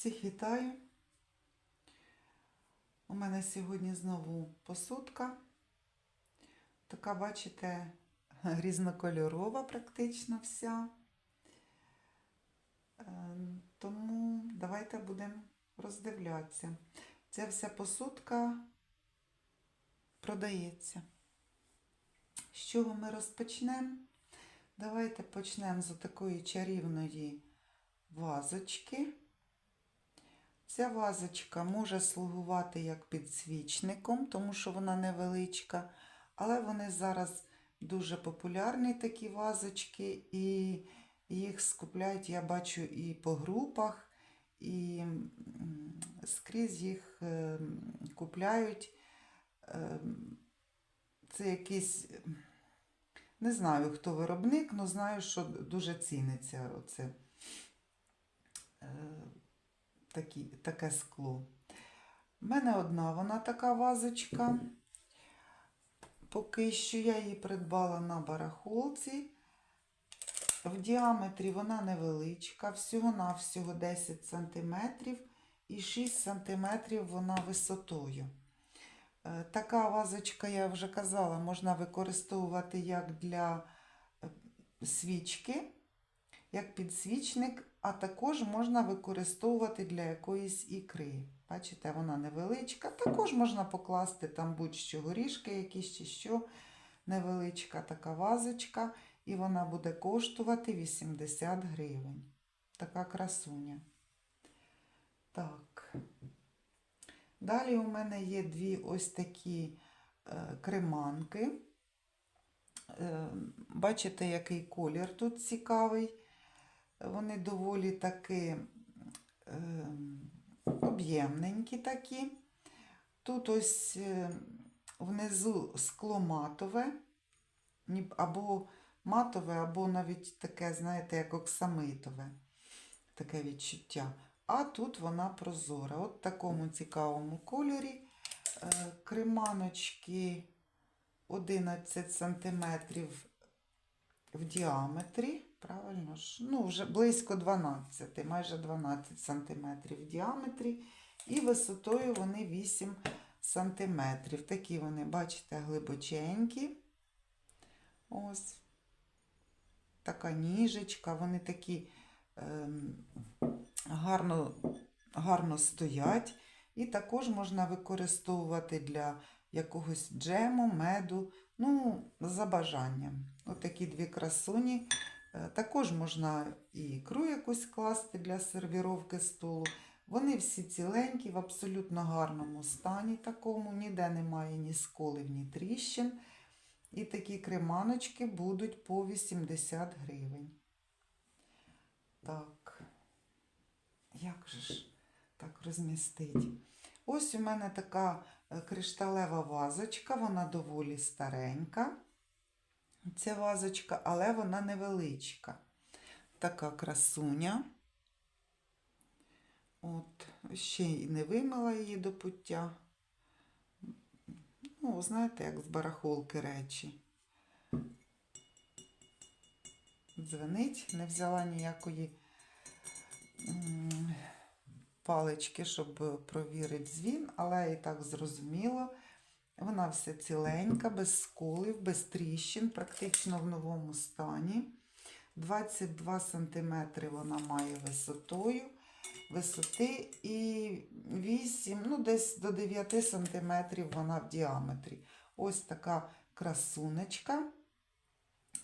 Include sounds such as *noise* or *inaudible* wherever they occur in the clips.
Всіх вітаю. У мене сьогодні знову посудка. Така, бачите, *laughs* різнокольорова практично вся. Е, Тому давайте будемо роздивлятися. Ця вся посудка продається. З чого ми розпочнемо? Давайте почнемо з такої чарівної вазочки. Ця вазочка може слугувати як підсвічником, тому що вона невеличка, але вони зараз дуже популярні такі вазочки, і їх скупляють, я бачу, і по групах, і скрізь їх е, купляють. Е, Це якийсь, не знаю, хто виробник, але знаю, що дуже ціниться оце. Такі, таке скло. У мене одна вона така вазочка. Поки що я її придбала на барахолці. В діаметрі вона невеличка, всього-навсього 10 см і 6 см вона висотою. Е, Така вазочка, я вже казала, можна використовувати як для е, свічки, як підсвічник, а також можна використовувати для якоїсь ікри. Бачите, вона невеличка. Також можна покласти там будь-що горішки якісь чи що. Невеличка така вазочка, і вона буде коштувати 80 гривень. Така красуня. Так. Далі у мене є дві ось такі е, креманки. Е, бачите, який колір тут цікавий. Вони доволі таки е, об'ємненькі такі. Тут ось е, внизу скло матове, або матове, або навіть таке, знаєте, як оксамитове, таке відчуття. А тут вона прозора. От в такому цікавому кольорі. Креманочки 11 см в діаметрі. Правильно ж? Ну, вже близько 12, майже 12 см в діаметрі. І висотою вони 8 см. Такі вони, бачите, глибоченькі. Ось. Така ніжечка, вони такі ем, гарно, гарно стоять. І також можна використовувати для якогось джему, меду, ну, за бажанням. Отакі дві красуні. Е, Також можна і ікру якусь класти для сервіровки столу. Вони всі ціленькі, в абсолютно гарному стані такому, ніде немає ні сколів, ні тріщин. І такі креманочки будуть по 80 гривень. Так, як же ж так розмістить? Ось у мене така е, кришталева вазочка, вона доволі старенька. Ця вазочка, але вона невеличка. Така красуня. От, ще й не вимила її до пуття. Ну, знаєте, як з барахолки речі. Дзвенить, не взяла ніякої палички, щоб провірити дзвін, але і так зрозуміло. Вона вся ціленька, без сколів, без тріщин, практично в новому стані. 22 см вона має висотою, висоти і 8, ну десь до 9 см вона в діаметрі. Ось така красунечка.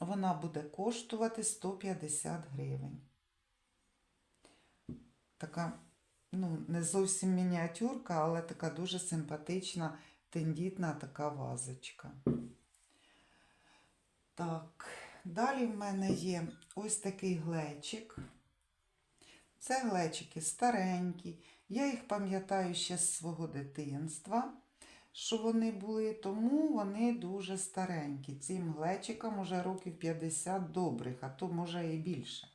Вона буде коштувати 150 гривень. Така, ну, не зовсім мініатюрка, але така дуже симпатична, тендітна така вазочка. Так, далі в мене є ось такий глечик. Це глечики старенькі. Я їх пам'ятаю ще з свого дитинства, що вони були, тому вони дуже старенькі. Цим глечикам уже років 50 добрих, а то може і більше.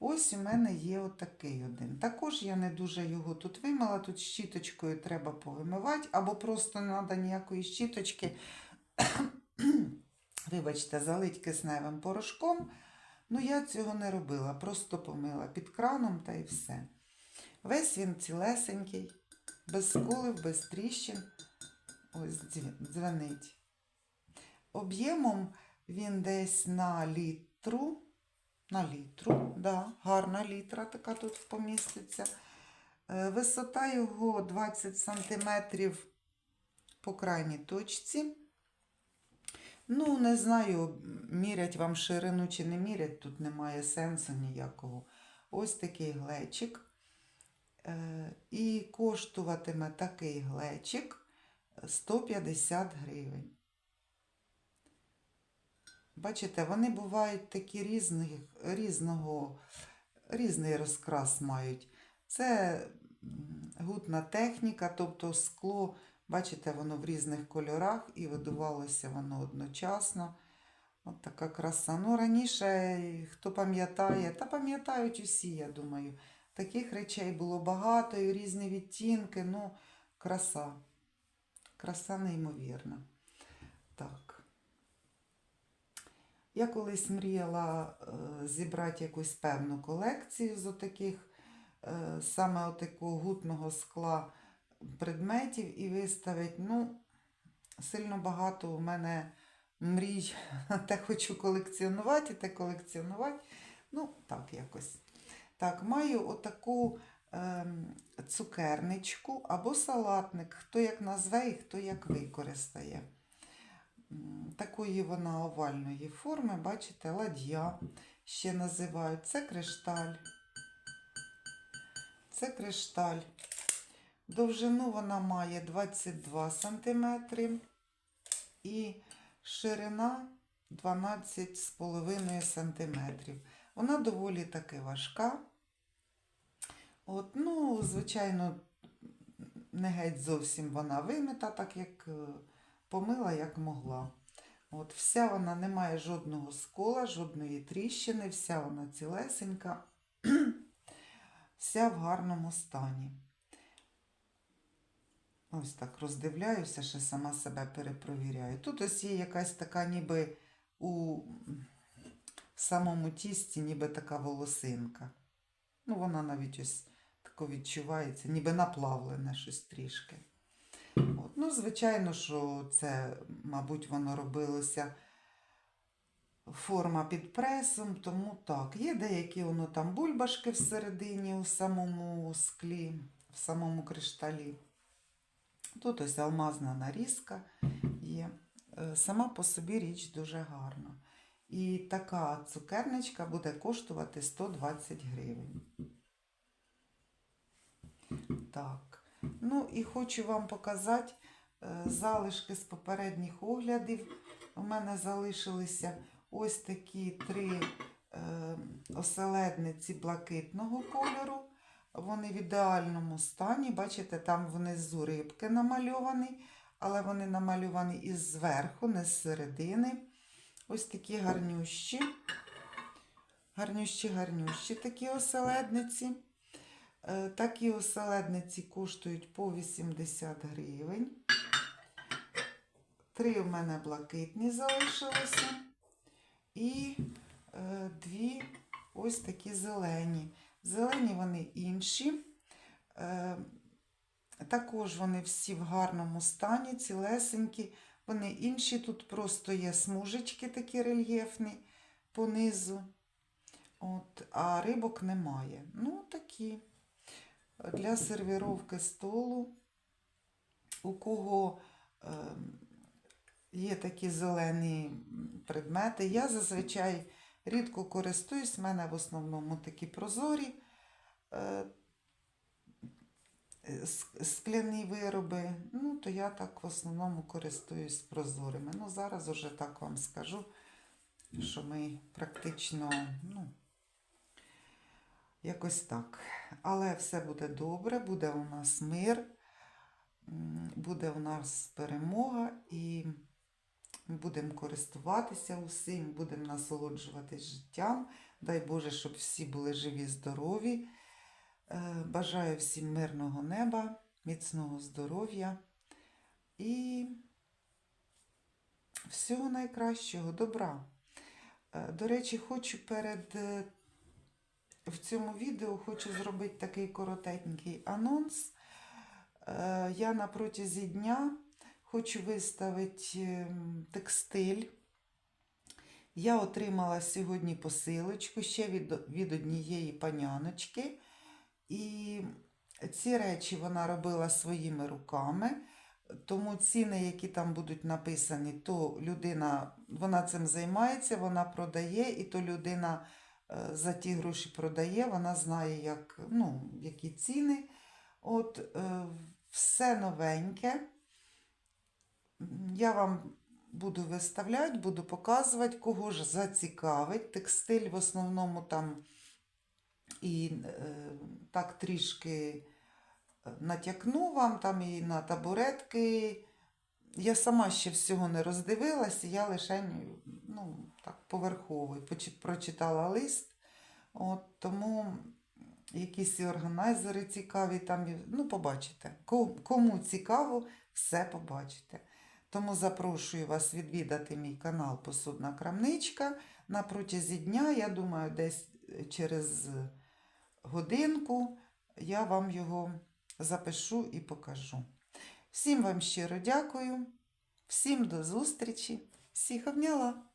Ось у мене є отакий один. Також я не дуже його тут вимила. Тут щіточкою треба повимивати, або просто треба ніякої щіточки. *clears throat* Вибачте, залить кисневим порошком. Ну, я цього не робила, просто помила під краном та і все. Весь він цілесенький, без сколів, без тріщин. Ось дзвенить. Об'ємом він десь на літру. На літру, да, гарна літра така тут поміститься. Е, Висота його 20 см по крайній точці. Ну, не знаю, мірять вам ширину чи не мірять, тут немає сенсу ніякого. Ось такий глечик. Е, І коштуватиме такий глечик 150 гривень. Бачите, вони бувають такі різних, різного, різний розкрас мають. Це гутна техніка, тобто скло, бачите, воно в різних кольорах і видувалося воно одночасно. От така краса. Ну, раніше, хто пам'ятає, та пам'ятають усі, я думаю. Таких речей було багато і різні відтінки. Ну, краса. Краса неймовірна. Так. Я колись мріяла е, зібрати якусь певну колекцію з отаких, е, саме отакого гутного скла предметів і виставити. Ну, сильно багато у мене мрій, *laughs* те хочу колекціонувати, те колекціонувати. Ну, так якось. Так, маю отаку ем, цукерничку або салатник, хто як назве і хто як використає. Такої вона овальної форми, бачите, ладья ще називають. Це кришталь. Це кришталь. Довжину вона має 22 см і ширина 12,5 см. Вона доволі таки важка. От, ну, звичайно, не геть зовсім вона вимита, так як е, помила, як могла. От, вся вона не має жодного скола, жодної тріщини, вся вона цілесенька, *clears throat* вся в гарному стані. Ось так роздивляюся, ще сама себе перепровіряю. Тут ось є якась така, ніби у самому тісті, ніби така волосинка. Ну, вона навіть ось тако відчувається, ніби наплавлене щось трішки. Ну, звичайно, що це, мабуть, воно робилося форма під пресом, тому так. Є деякі воно там бульбашки всередині у самому склі, в самому кришталі. Тут ось алмазна нарізка є. Е, Сама по собі річ дуже гарна. І така цукерничка буде коштувати 120 гривень. Так. Ну і хочу вам показати залишки з попередніх оглядів. У мене залишилися ось такі три е, оселедниці блакитного кольору. Вони в ідеальному стані. Бачите, там внизу рибки намальовані, але вони намальовані із зверху, не з середини. Ось такі гарнющі. Гарнющі, гарнющі такі оселедниці. Е, Такі оселедниці коштують по 80 гривень. Три у мене блакитні залишилося. І е, дві ось такі зелені. Зелені вони інші. Е, також вони всі в гарному стані, цілесенькі. Вони інші, тут просто є смужечки такі рельєфні понизу. От, а рибок немає. Ну, такі. Для сервіровки столу. У кого е, є такі зелені предмети, я зазвичай рідко користуюсь, в мене в основному такі прозорі е, скляні вироби. Ну, то я так в основному користуюсь прозорими. Ну, зараз уже так вам скажу, що ми практично, ну, якось так. Але все буде добре, буде у нас мир, буде у нас перемога і ми будемо користуватися усім, будемо насолоджуватись життям. Дай Боже, щоб всі були живі, здорові. Е, Бажаю всім мирного неба, міцного здоров'я і всього найкращого, добра. Е, До речі, хочу перед е, в цьому відео хочу зробити такий коротенький анонс. Я на протязі дня хочу виставити ем, текстиль. Я отримала сьогодні посилочку ще від, від однієї паняночки. І ці речі вона робила своїми руками. Тому ціни, які там будуть написані, то людина вона цим займається, вона продає, і то людина е, за ті гроші продає, вона знає, як, ну, які ціни. От е, все новеньке. Я вам буду виставляти, буду показувати, кого ж зацікавить. Текстиль в основному там і е, так трішки е, натякну вам там і на табуретки. Я сама ще всього не роздивилася, я лише ну, так, поверхово почи- прочитала лист. От, тому якісь органайзери цікаві, там, ну, побачите. Кому цікаво, все побачите. Тому запрошую вас відвідати мій канал Посудна крамничка. На протязі дня, я думаю, десь через годинку я вам його запишу і покажу. Всім вам щиро дякую, всім до зустрічі, всіх обняла!